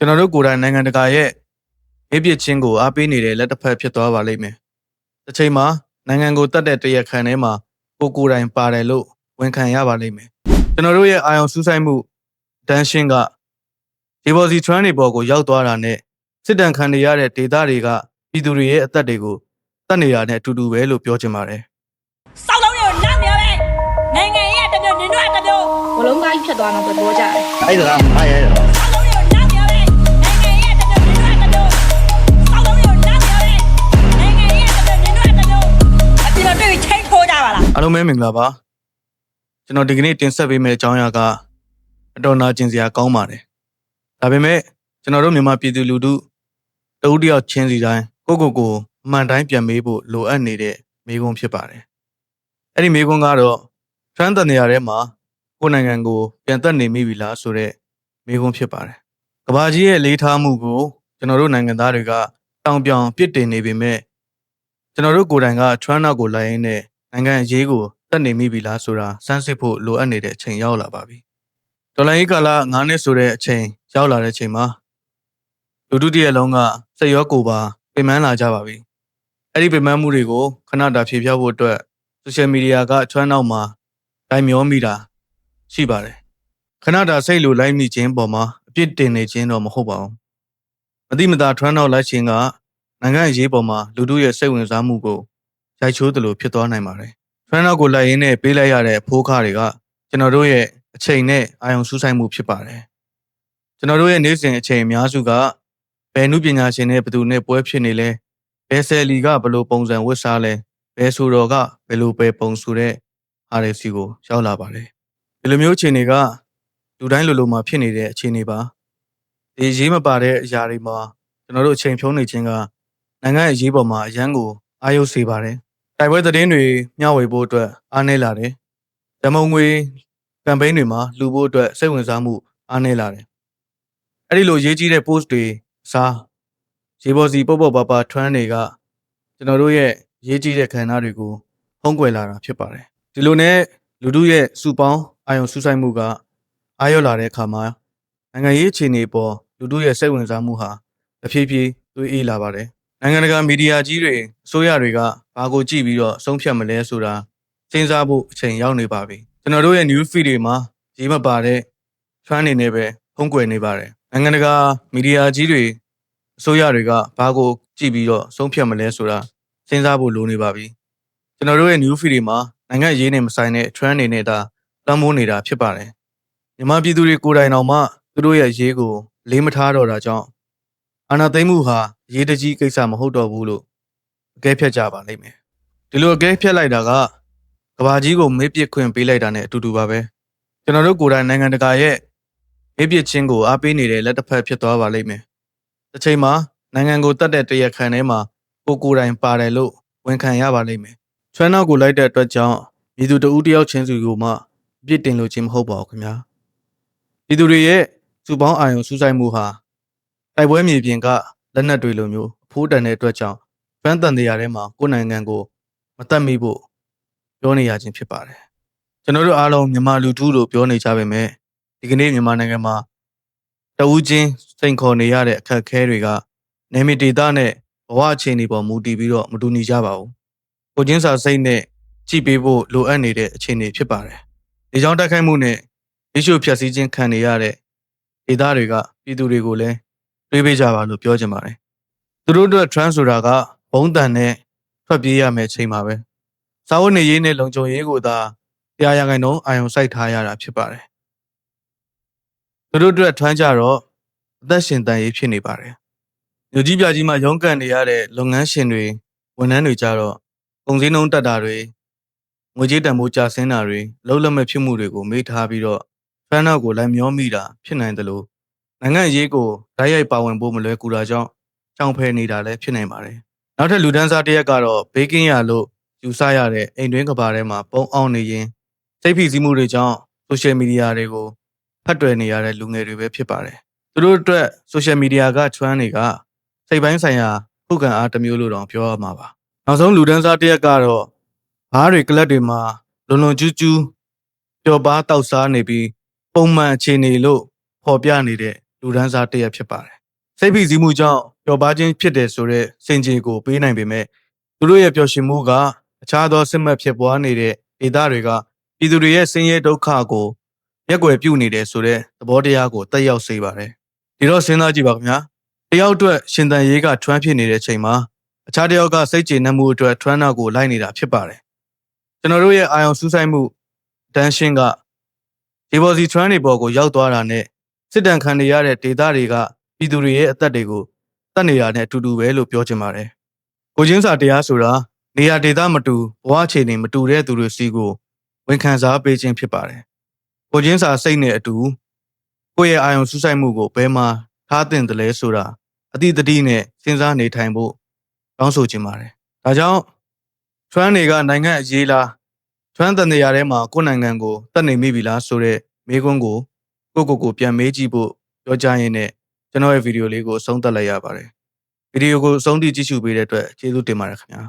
ကျွန်တော်တို့ကိုယ်တိုင်နိုင်ငံတကာရဲ့မေးပြစ်ချင်းကိုအားပေးနေတဲ့လက်တစ်ဖက်ဖြစ်သွားပါလိမ့်မယ်။တစ်ချိန်မှာနိုင်ငံကိုတတ်တဲ့တရက်ခံထဲမှာကိုကိုယ်တိုင်ပါတယ်လို့ဝန်ခံရပါလိမ့်မယ်။ကျွန်တော်တို့ရဲ့အာယုံစူးစိုက်မှုတန်းရှင်းကဒီဘော်စီထရန်တွေပေါ်ကိုရောက်သွားတာနဲ့စစ်တမ်းခံနေရတဲ့ဒေသတွေကပြည်သူတွေရဲ့အသက်တွေကိုတတ်နေတာနဲ့အတူတူပဲလို့ပြောချင်ပါတယ်စောက်လုံးတွေကိုနောက်နေပဲနိုင်ငံရေးကတစ်မျိုးနင်တို့ကတစ်မျိုးဘလုံးကားကြီးဖြတ်သွားတော့ပြောကြတယ်အဲ့ဒါကအားရရ အားလုံးပဲမင်္ဂလာပါ။ကျွန်တော်ဒီကနေ့တင်ဆက်ပေးမယ့်အကြောင်းအရာကအတော်နာကျင်စရာကောင်းပါတယ်။ဒါပေမဲ့ကျွန်တော်တို့မြန်မာပြည်သူလူထုတဦးတယောက်ချင်းစီတိုင်းကိုယ့်ကိုယ်ကိုအမှန်တိုင်းပြန်မေးဖို့လိုအပ်နေတဲ့မိကုံးဖြစ်ပါတယ်။အဲ့ဒီမိကုံးကတော့ထရန်တန်နေရာထဲမှာကိုယ့်နိုင်ငံကိုပြန်သက်နေမိပြီလားဆိုတဲ့မိကုံးဖြစ်ပါတယ်။ကဘာကြီးရဲ့လေးထားမှုကိုကျွန်တော်တို့နိုင်ငံသားတွေကတောင်ပြောင်ပြစ်တင်နေပေမဲ့ကျွန်တော်တို့ကိုယ်တိုင်ကထရန်နောက်ကိုလိုက်ရင်းနဲ့ နိုင်ငံအရေးကိုသက်နေမိပြီလားဆိုတာစမ်းစစ်ဖို့လိုအပ်နေတဲ့အချိန်ရောက်လာပါပြီ။ဒေါ်လာရေးကာလ9နှစ်ဆိုတဲ့အချိန်ရောက်လာတဲ့အချိန်မှာလူထုတရက်လုံးကစိတ်ရောကိုယ်ပါပြင်ပန်းလာကြပါပြီ။အဲ့ဒီပြင်ပန်းမှုတွေကိုခဏတာဖြေဖျောက်ဖို့အတွက်ဆိုရှယ်မီဒီယာကချွမ်းနောက်မှာတိုင်မျောမိတာရှိပါတယ်။ခဏတာစိတ်လိုလိုက်မိခြင်းပေါ်မှာအပြစ်တင်နေခြင်းတော့မဟုတ်ပါဘူး။မတိမတာထွန်းနောက်လိုက်ခြင်းကနိုင်ငံအရေးပေါ်မှာလူထုရဲ့စိတ်ဝင်စားမှုကို ရိုက်ချိုးသလိုဖြစ်သွားနိုင်ပါတယ်။ထွန်းနောက်ကိုလိုက်ရင်းနဲ့ပေးလိုက်ရတဲ့အဖိုးခါတွေကကျွန်တော်တို့ရဲ့အချိန်နဲ့အာရုံစူးစိုက်မှုဖြစ်ပါတယ်။ကျွန်တော်တို့ရဲ့နေ့စဉ်အချိန်အများစုကဘယ်နုပညာရှင်နဲ့ဘယ်သူနဲ့ပွဲဖြစ်နေလဲဘယ်ဆယ်လီကဘယ်လိုပုံစံဝတ်စားလဲဘယ်ဆိုတော်ကဘယ်လိုပဲပုံဆိုတဲ့အားရစီကိုရောက်လာပါတယ်။ဒီလိုမျိုးအခြေအနေကလူတိုင်းလိုလိုမှာဖြစ်နေတဲ့အခြေအနေပါ။ဒီရေးမပါတဲ့အရာတွေမှာကျွန်တော်တို့အချိန်ဖြုံးနေခြင်းကနိုင်ငံရဲ့အရေးပေါ်မှာအရန်ကိုအာရုံစေပါတယ်။ တိုက်ပွဲသတင်းတွေမျှဝေဖို့အတွက်အားနည်းလာတယ်။ဓမ္မငွေကမ်ပိန်းတွေမှာလှူဖို့အတွက်စိတ်ဝင်စားမှုအားနည်းလာတယ်။အဲ့ဒီလိုရေးကြီးတဲ့ post တွေအစားရေပေါ်စီပုတ်ပုတ်ပါပါထွန်းတွေကကျွန်တော်တို့ရဲ့ရေးကြီးတဲ့ခန္ဓာတွေကိုဖုံးကွယ်လာတာဖြစ်ပါတယ်။ဒီလိုနဲ့လူတို့ရဲ့စုပေါင်းအာယုံစူးစိုက်မှုကအာရုံလာတဲ့အခါမှာနိုင်ငံရေးအခြေအနေပေါ်လူတို့ရဲ့စိတ်ဝင်စားမှုဟာတဖြည်းဖြည်းသွေးအေးလာပါတယ်။နိုင်ငံတကာမီဒီယာကြီးတွေအစိုးရတွေက ဘာကိုကြည့်ပြီးတော့ဆုံးဖြတ်မလဲဆိုတာစဉ်းစားဖို့အချိန်ရောက်နေပါပြီကျွန်တော်တို့ရဲ့ news feed တွေမှာရေးမပါတဲ့ trend နေနဲ့ပဲဖုံးကွယ်နေပါတယ်နိုင်ငံတကာမီဒီယာကြီးတွေအစိုးရတွေကဘာကိုကြည့်ပြီးတော့ဆုံးဖြတ်မလဲဆိုတာစဉ်းစားဖို့လိုနေပါပြီကျွန်တော်တို့ရဲ့ news feed တွေမှာနိုင်ငံရေးနဲ့မဆိုင်တဲ့ trend တွေနဲ့ဒါလွှမ်းမိုးနေတာဖြစ်ပါတယ်မြန်မာပြည်သူတွေကိုယ်တိုင်တော်မှသူတို့ရဲ့ရေးကို လေးမထားတော့တာကြောင့်အာဏာသိမ်းမှုဟာအရေးတကြီးကိစ္စမဟုတ်တော့ဘူးလို့ အကဲဖြတ်ကြပါလိမ့်မယ်ဒီလိုအကဲဖြတ်လိုက်တာကကဘာကြီးကိုမေးပစ်ခွင့်ပေးလိုက်တာနဲ့အတူတူပါပဲကျွန်တော်တို့ကိုယ်တိုင်နိုင်ငံတကာရဲ့မေးပစ်ခြင်းကိုအားပေးနေတဲ့လက်တစ်ဖက်ဖြစ်သွားပါလိမ့်မယ်တစ်ချိန်မှာနိုင်ငံကိုတတ်တဲ့တရက်ခံထဲမှာကိုကိုယ်တိုင်ပါတယ်လို့ဝန်ခံရပါလိမ့်မယ်ချွမ်းနောက်ကိုလိုက်တဲ့အတွက်ကြောင့်ပြည်သူတဦးတယောက်ချင်းစီကိုမှအပြစ်တင်လို့ခြင်းမဟုတ်ပါဘူးခင်ဗျာပြည်သူတွေရဲ့စုပေါင်းအာရုံစူးစိုက်မှုဟာတိုက်ပွဲမြေပြင်ကလက်နက်တွေလိုမျိုးအဖိုးတန်တဲ့အတွက်ကြောင့် ဖန်တန်တရားထဲမှာကိုယ်နိုင်ငံကိုမတတ်မိဖို့ပြောနေရခြင်းဖြစ်ပါတယ်ကျွန်တော်တို့အားလုံးမြန်မာလူထုလို့ပြောနေကြပါမယ်ဒီကနေ့မြန်မာနိုင်ငံမှာတဦးချင်းစိန်ခေါ်နေရတဲ့အခက်အခဲတွေကနေမီဒေတာနဲ့ဘဝအခြေအနေပေါ်မူတည်ပြီးတော့မတူညီကြပါဘူးကိုချင်းစာစိတ်နဲ့ကြည့်ပေးဖို့လိုအပ်နေတဲ့အခြေအနေဖြစ်ပါတယ်ဒီကြောင့်တိုက်ခိုက်မှုနဲ့ရေရှုဖြတ်စည်းခြင်းခံနေရတဲ့ဒေတာတွေကပြည်သူတွေကိုလည်းတွေးပေးကြပါလို့ပြောချင်ပါတယ်။သူတို့အတွက် trans ဆိုတာက ဘုံတန်နဲ့ထွက်ပြေးရမယ့်အချိန်ပါပဲ။စာဝတ်နေရေးနဲ့လုံခြုံရေးကိုသာတရားရဂိုင်တော့အာယုံစိုက်ထားရတာဖြစ်ပါတယ်။သူတို့အတွက်ထွန်းကြတော့အသက်ရှင်တန်ရေးဖြစ်နေပါတယ်။မြို့ကြီးပြကြီးမှာရုန်းကန်နေရတဲ့လုပ်ငန်းရှင်တွေဝန်ထမ်းတွေကြတော့ကုန်စည်နှုန်းတက်တာတွေငွေကြေးတန်ဖိုးကျဆင်းတာတွေလှုပ်လက်မဲ့ဖြစ်မှုတွေကိုမေးထားပြီးတော့ဖန်နောက်ကိုလိုက်မျောမိတာဖြစ်နိုင်တယ်လို့နိုင်ငံရေးကိုဓာတ်ရိုက်ပါဝင်ဖို့မလွယ်ကူတာကြောင့်ကြောင်ဖယ်နေတာလည်းဖြစ်နိုင်ပါတယ်။ နောက်ထပ်လူဒန်းစားတစ်ရက်ကတော့ဘေးကင်းရလို့ယူဆရတဲ့အိမ်တွင်းကဘာထဲမှာပုံအောင်နေရင်စိတ်ဖိစီးမှုတွေကြောင့်ဆိုရှယ်မီဒီယာတွေကိုဖတ်တွယ်နေရတဲ့လူငယ်တွေပဲဖြစ်ပါတယ်။သူတို့အတွက်ဆိုရှယ်မီဒီယာကချွမ်းတွေကစိတ်ပိုင်းဆိုင်ရာခုခံအားတစ်မျိုးလို့တောင်ပြောရမှာပါ။နောက်ဆုံးလူဒန်းစားတစ်ရက်ကတော့ဘားတွေကလပ်တွေမှာလွန်လွန်ကျူးကျူးပျော်ပါတောက်စားနေပြီးပုံမှန်အခြေအနေလို့ဖော်ပြနေတဲ့လူဒန်းစားတစ်ရက်ဖြစ်ပါတယ် စိတ်ဖိစီးမှုကြောင့်ပျော်ပါခြင်းဖြစ်တယ်ဆိုတဲ့စင်ကြေကိုပေးနိုင်ပေမဲ့သူတို့ရဲ့ပျော်ရွှင်မှုကအခြားသောစစ်မှတ်ဖြစ်ပွားနေတဲ့ဒေသတွေကပြည်သူတွေရဲ့ဆင်းရဲဒုက္ခကိုမျက်ကွယ်ပြုနေတယ်ဆိုတဲ့သဘောတရားကိုတက်ရောက်စေပါတယ်ဒီတော့စဉ်းစားကြည့်ပါခင်ဗျာတယောက်အတွက်ရှင်တန်ရေးကထွန်းဖြစ်နေတဲ့အချိန်မှာအခြားတစ်ယောက်ကစိတ်ကျေနပ်မှုအတွက်ထွန်းနာကိုလိုက်နေတာဖြစ်ပါတယ်ကျွန်တော်တို့ရဲ့အာယုံစူးစိုက်မှုတန်းရှင်းကဒီဘော်စီထွန်းတွေပေါ်ကိုရောက်သွားတာနဲ့စစ်တမ်းခံနေရတဲ့ဒေသတွေက ပြည်သူတွေရဲ့အသက်တွေကိုတတ်နေတာနဲ့အတူတူပဲလို့ပြောချင်ပါတယ်ကိုချင်းစာတရားဆိုတာနေရာဒေသမတူဘဝအခြေအနေမတူတဲ့သူတွေစီကိုဝန်ခံစားပေးခြင်းဖြစ်ပါတယ်ကိုချင်းစာစိတ်နဲ့အတူကိုယ့်ရဲ့အာယုံစူးစိုက်မှုကိုဘယ်မှာထားသင့်တယ်လဲဆိုတာအတိအတိနဲ့စဉ်းစားနေထိုင်ဖို့တောင်းဆိုချင်ပါတယ်ဒါကြောင့်ထွန်းတွေကနိုင်ငံအရေးလားထွန်းတန်နေရာထဲမှာကိုယ့်နိုင်ငံကိုတတ်နေမိပြီလားဆိုတဲ့မေးခွန်းကိုကိုယ့်ကိုယ်ကိုပြန်မေးကြည့်ဖို့ပြောကြရင်းနဲ့ ကျွန်တော်ရဲ့ဗီဒီယိုလေးကိုအဆုံးသတ်လိုက်ရပါတယ်ဗီဒီယိုကိုအဆုံးထိကြည့်ရှုပေးတဲ့အတွက်ကျေးဇူးတင်ပါတယ်ခင်ဗျာ